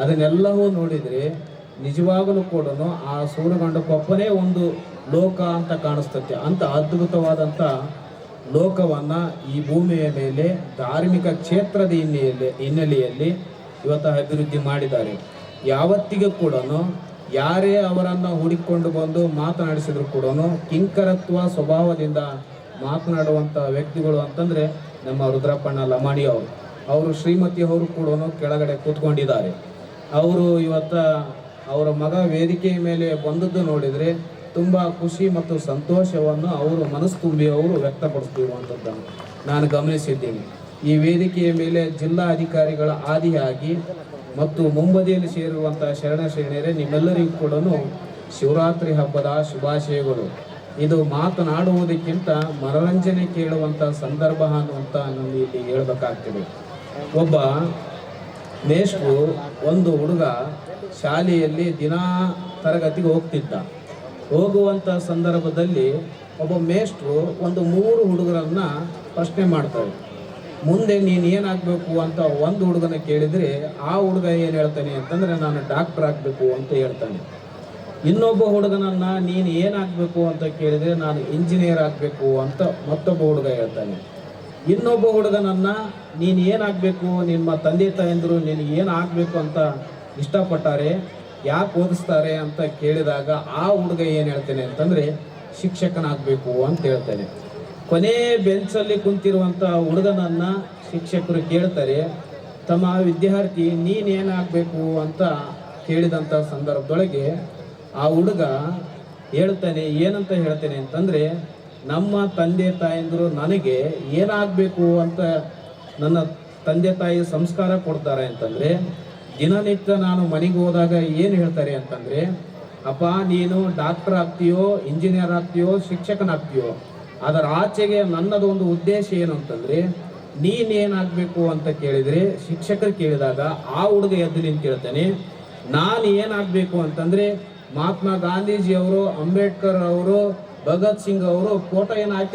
ಅದನ್ನೆಲ್ಲವೂ ನೋಡಿದರೆ ನಿಜವಾಗಲೂ ಕೂಡ ಆ ಸೂರ್ಯಕಾಂಡ ಕೊಪ್ಪನೇ ಒಂದು ಲೋಕ ಅಂತ ಕಾಣಿಸ್ತದೆ. ಅಂತ ಅದ್ಭುತವಾದಂಥ ಲೋಕವನ್ನು ಈ ಭೂಮಿಯ ಮೇಲೆ ಧಾರ್ಮಿಕ ಕ್ಷೇತ್ರದ ಹಿನ್ನೆಲೆ, ಹಿನ್ನೆಲೆಯಲ್ಲಿ ಇವತ್ತು ಅಭಿವೃದ್ಧಿ ಮಾಡಿದ್ದಾರೆ. ಯಾವತ್ತಿಗೂ ಕೂಡ ಯಾರೇ ಅವರನ್ನು ಹುಡುಕಿಕೊಂಡು ಬಂದು ಮಾತನಾಡಿಸಿದ್ರು ಕೂಡ ಕಿಂಕರತ್ವ ಸ್ವಭಾವದಿಂದ ಮಾತನಾಡುವಂಥ ವ್ಯಕ್ತಿಗಳು ಅಂತಂದರೆ ನಮ್ಮ ರುದ್ರಪ್ಪಣ್ಣ ಲಮಾಣಿ ಅವರು ಅವರು ಶ್ರೀಮತಿ ಅವರು ಕೂಡ ಕೆಳಗಡೆ ಕೂತ್ಕೊಂಡಿದ್ದಾರೆ. ಅವರು ಇವತ್ತ ಅವರ ಮಗ ವೇದಿಕೆಯ ಮೇಲೆ ಬಂದದ್ದು ನೋಡಿದರೆ ತುಂಬ ಖುಷಿ ಮತ್ತು ಸಂತೋಷವನ್ನು ಅವರು ಮನಸ್ಸು ತುಂಬಿ ಅವರು ವ್ಯಕ್ತಪಡಿಸ್ತಿರುವಂಥದ್ದನ್ನು ನಾನು ಗಮನಿಸಿದ್ದೀನಿ. ಈ ವೇದಿಕೆಯ ಮೇಲೆ ಜಿಲ್ಲಾ ಅಧಿಕಾರಿಗಳ ಆದಿಯಾಗಿ ಮತ್ತು ಮುಂಬದಿಯಲ್ಲಿ ಸೇರಿರುವಂಥ ಶರಣ ಶ್ರೇಣಿಯರೇ ನಿಮ್ಮೆಲ್ಲರಿಗೂ ಕೂಡ ಶಿವರಾತ್ರಿ ಹಬ್ಬದ ಶುಭಾಶಯಗಳು. ಇದು ಮಾತನಾಡುವುದಕ್ಕಿಂತ ಮನರಂಜನೆ ಕೇಳುವಂಥ ಸಂದರ್ಭ ಅನ್ನುವಂಥ ನಾನು ಇಲ್ಲಿ ಹೇಳಬೇಕಾಗ್ತದೆ. ಒಬ್ಬ ಮೇಷ್ಟ್ರು ಒಂದು ಹುಡುಗ ಶಾಲೆಯಲ್ಲಿ ದಿನಾ ತರಗತಿಗೆ ಹೋಗ್ತಿದ್ದ. ಹೋಗುವಂಥ ಸಂದರ್ಭದಲ್ಲಿ ಒಬ್ಬ ಮೇಷ್ಟ್ರು ಒಂದು ಮೂರು ಹುಡುಗರನ್ನ ಪ್ರಶ್ನೆ ಮಾಡ್ತಾರೆ. ಮುಂದೆ ನೀನು ಏನಾಗಬೇಕು ಅಂತ ಒಂದು ಹುಡುಗನ ಕೇಳಿದರೆ, ಆ ಹುಡುಗ ಏನು ಹೇಳ್ತಾನೆ ಅಂತಂದರೆ, ನಾನು ಡಾಕ್ಟರ್ ಆಗಬೇಕು ಅಂತ ಹೇಳ್ತಾನೆ. ಇನ್ನೊಬ್ಬ ಹುಡುಗನನ್ನು ನೀನು ಏನಾಗಬೇಕು ಅಂತ ಕೇಳಿದರೆ, ನಾನು ಇಂಜಿನಿಯರ್ ಆಗಬೇಕು ಅಂತ ಮತ್ತೊಬ್ಬ ಹುಡುಗ ಹೇಳ್ತಾನೆ. ಇನ್ನೊಬ್ಬ ಹುಡುಗನನ್ನು ನೀನು ಏನಾಗಬೇಕು ನಿಮ್ಮ ತಂದೆ ತಾಯಂದರು ನೀನು ಏನು ಆಗಬೇಕು ಅಂತ ಇಷ್ಟಪಟ್ಟಾರೆ, ಯಾಕೆ ಓದಿಸ್ತಾರೆ ಅಂತ ಕೇಳಿದಾಗ ಆ ಹುಡುಗ ಏನು ಹೇಳ್ತೇನೆ ಅಂತಂದರೆ, ಶಿಕ್ಷಕನಾಗಬೇಕು ಅಂತ ಹೇಳ್ತಾನೆ. ಕೊನೆ ಬೆಂಚಲ್ಲಿ ಕುಂತಿರುವಂಥ ಹುಡುಗನನ್ನು ಶಿಕ್ಷಕರು ಕೇಳ್ತಾರೆ, ತಮ್ಮ ವಿದ್ಯಾರ್ಥಿ ನೀನೇನಾಗಬೇಕು ಅಂತ ಕೇಳಿದಂಥ ಸಂದರ್ಭದೊಳಗೆ ಆ ಹುಡುಗ ಹೇಳ್ತಾನೆ, ಏನಂತ ಹೇಳ್ತೇನೆ ಅಂತಂದರೆ ನಮ್ಮ ತಂದೆ ತಾಯಂದಿರು ನನಗೆ ಏನಾಗಬೇಕು ಅಂತ ನನ್ನ ತಂದೆ ತಾಯಿ ಸಂಸ್ಕಾರ ಕೊಡ್ತಾರೆ ಅಂತಂದರೆ, ದಿನನಿತ್ಯ ನಾನು ಮನೆಗೆ ಹೋದಾಗ ಏನು ಹೇಳ್ತಾರೆ ಅಂತಂದರೆ, ಅಪ್ಪ, ನೀನು ಡಾಕ್ಟರ್ ಆಗ್ತೀಯೋ, ಇಂಜಿನಿಯರ್ ಆಗ್ತೀಯೋ ಶಿಕ್ಷಕನಾಗ್ತೀಯೋ ಅದರ ಆಚೆಗೆ ನನ್ನದು ಒಂದು ಉದ್ದೇಶ ಏನು ಅಂತಂದರೆ, ನೀನೇನಾಗಬೇಕು ಅಂತ ಕೇಳಿದರೆ ಶಿಕ್ಷಕರು ಕೇಳಿದಾಗ ಆ ಹುಡುಗ ಎದ್ದು ನಿಂತು ಕೇಳ್ತಾನೆ ನಾನು ಏನಾಗಬೇಕು ಅಂತಂದರೆ, ಮಹಾತ್ಮ ಗಾಂಧೀಜಿಯವರು, ಅಂಬೇಡ್ಕರ್ ಅವರು ಭಗತ್ ಸಿಂಗ್ ಅವರು ಫೋಟೋ ಏನು ಹಾಕಿ